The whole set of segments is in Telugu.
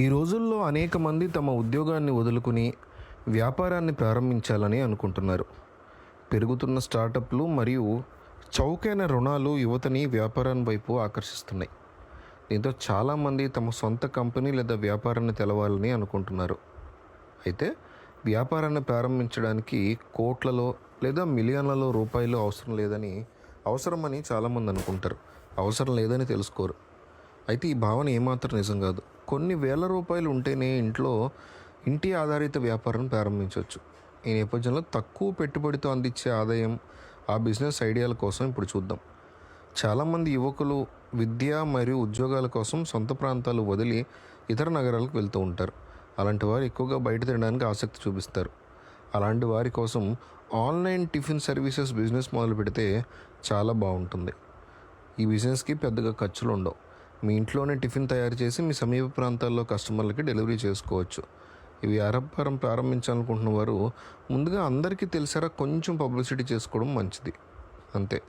ఈ రోజుల్లో అనేక మంది తమ ఉద్యోగాన్ని వదులుకుని వ్యాపారాన్ని ప్రారంభించాలని అనుకుంటున్నారు. పెరుగుతున్న స్టార్టప్లు మరియు చౌకైన రుణాలు యువతని వ్యాపారం వైపు ఆకర్షిస్తున్నాయి. దీంతో చాలామంది తమ సొంత కంపెనీ లేదా వ్యాపారాన్ని తెలవాలని అనుకుంటున్నారు. అయితే వ్యాపారాన్ని ప్రారంభించడానికి కోట్లలో లేదా మిలియన్లలో రూపాయలు అవసరం లేదని అవసరమని చాలామంది అనుకుంటారు. అవసరం లేదని తెలుసుకోరు. అయితే ఈ భావన ఏమాత్రం నిజం కాదు. కొన్ని వేల రూపాయలు ఉంటేనే ఇంట్లో ఇంటి ఆధారిత వ్యాపారం ప్రారంభించవచ్చు. ఈ నేపథ్యంలో తక్కువ పెట్టుబడితో అందించే ఆదాయం ఆ బిజినెస్ ఐడియాల కోసం ఇప్పుడు చూద్దాం. చాలామంది యువకులు విద్య మరియు ఉద్యోగాల కోసం సొంత ప్రాంతాలు వదిలి ఇతర నగరాలకు వెళ్తూ ఉంటారు. అలాంటి వారు ఎక్కువగా బయట తినడానికి ఆసక్తి చూపిస్తారు. అలాంటి వారి కోసం ఆన్లైన్ టిఫిన్ సర్వీసెస్ బిజినెస్ మొదలు పెడితే చాలా బాగుంటుంది. ఈ బిజినెస్కి పెద్దగా ఖర్చులు ఉండవు. ఇంట్లోనే టిఫిన్ తయారు చేసి మీ సమీప ప్రాంతాల్లో కస్టమర్లకి డెలివరీ చేసుకోవచ్చు. ఈ వ్యాపారం ప్రారంభించాలనుకుంటున్న వారు ముందుగా అందరికీ తెలిసారా కొంచెం పబ్లిసిటీ చేసుకోవడం మంచిది. అంతే.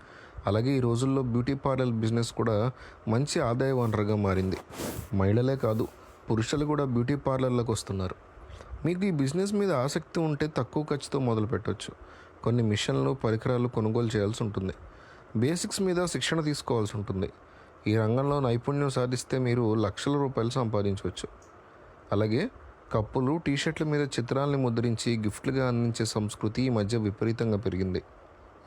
అలాగే ఈ రోజుల్లో బ్యూటీ పార్లర్ బిజినెస్ కూడా మంచి ఆదాయ వనరుగా మారింది. మహిళలే కాదు పురుషులు కూడా బ్యూటీ పార్లర్లకు వస్తున్నారు. మీకు ఈ బిజినెస్ మీద ఆసక్తి ఉంటే తక్కువ ఖర్చుతో మొదలు పెట్టవచ్చు కొన్ని మిషన్లు పరికరాలు కొనుగోలు చేయాల్సి ఉంటుంది. బేసిక్స్ మీద శిక్షణ తీసుకోవాల్సి ఉంటుంది. ఈ రంగంలో నైపుణ్యం సాధిస్తే మీరు లక్షల రూపాయలు సంపాదించవచ్చు. అలాగే కప్పులు టీషర్ట్ల మీద చిత్రాల్ని ముద్రించి గిఫ్ట్లుగా అందించే సంస్కృతి ఈ మధ్య విపరీతంగా పెరిగింది.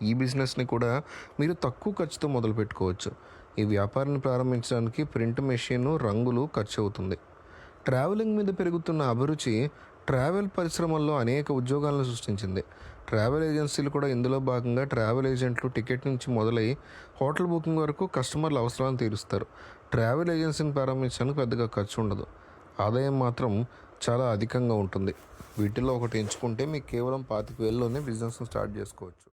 ఈ బిజినెస్ని కూడా మీరు తక్కువ ఖర్చుతో మొదలు పెట్టుకోవచ్చు ఈ వ్యాపారాన్ని ప్రారంభించడానికి ప్రింట్ మెషిన్ రంగులు ఖర్చు అవుతుంది ట్రావెలింగ్ మీద పెరుగుతున్న అభిరుచి ట్రావెల్ పరిశ్రమల్లో అనేక ఉద్యోగాలను సృష్టించింది. ట్రావెల్ ఏజెన్సీలు కూడా ఇందులో భాగంగా ట్రావెల్ ఏజెంట్లు టికెట్ నుంచి మొదలై హోటల్ బుకింగ్ వరకు కస్టమర్ల అవసరాలను తీరుస్తారు. ట్రావెల్ ఏజెన్సీని ప్రారంభించడానికి పెద్దగా ఖర్చు ఉండదు. ఆదాయం మాత్రం చాలా అధికంగా ఉంటుంది. వీటిలో ఒకటి ఎంచుకుంటే మీకు కేవలం పాతిక వేలలోనే బిజినెస్ను స్టార్ట్ చేసుకోవచ్చు.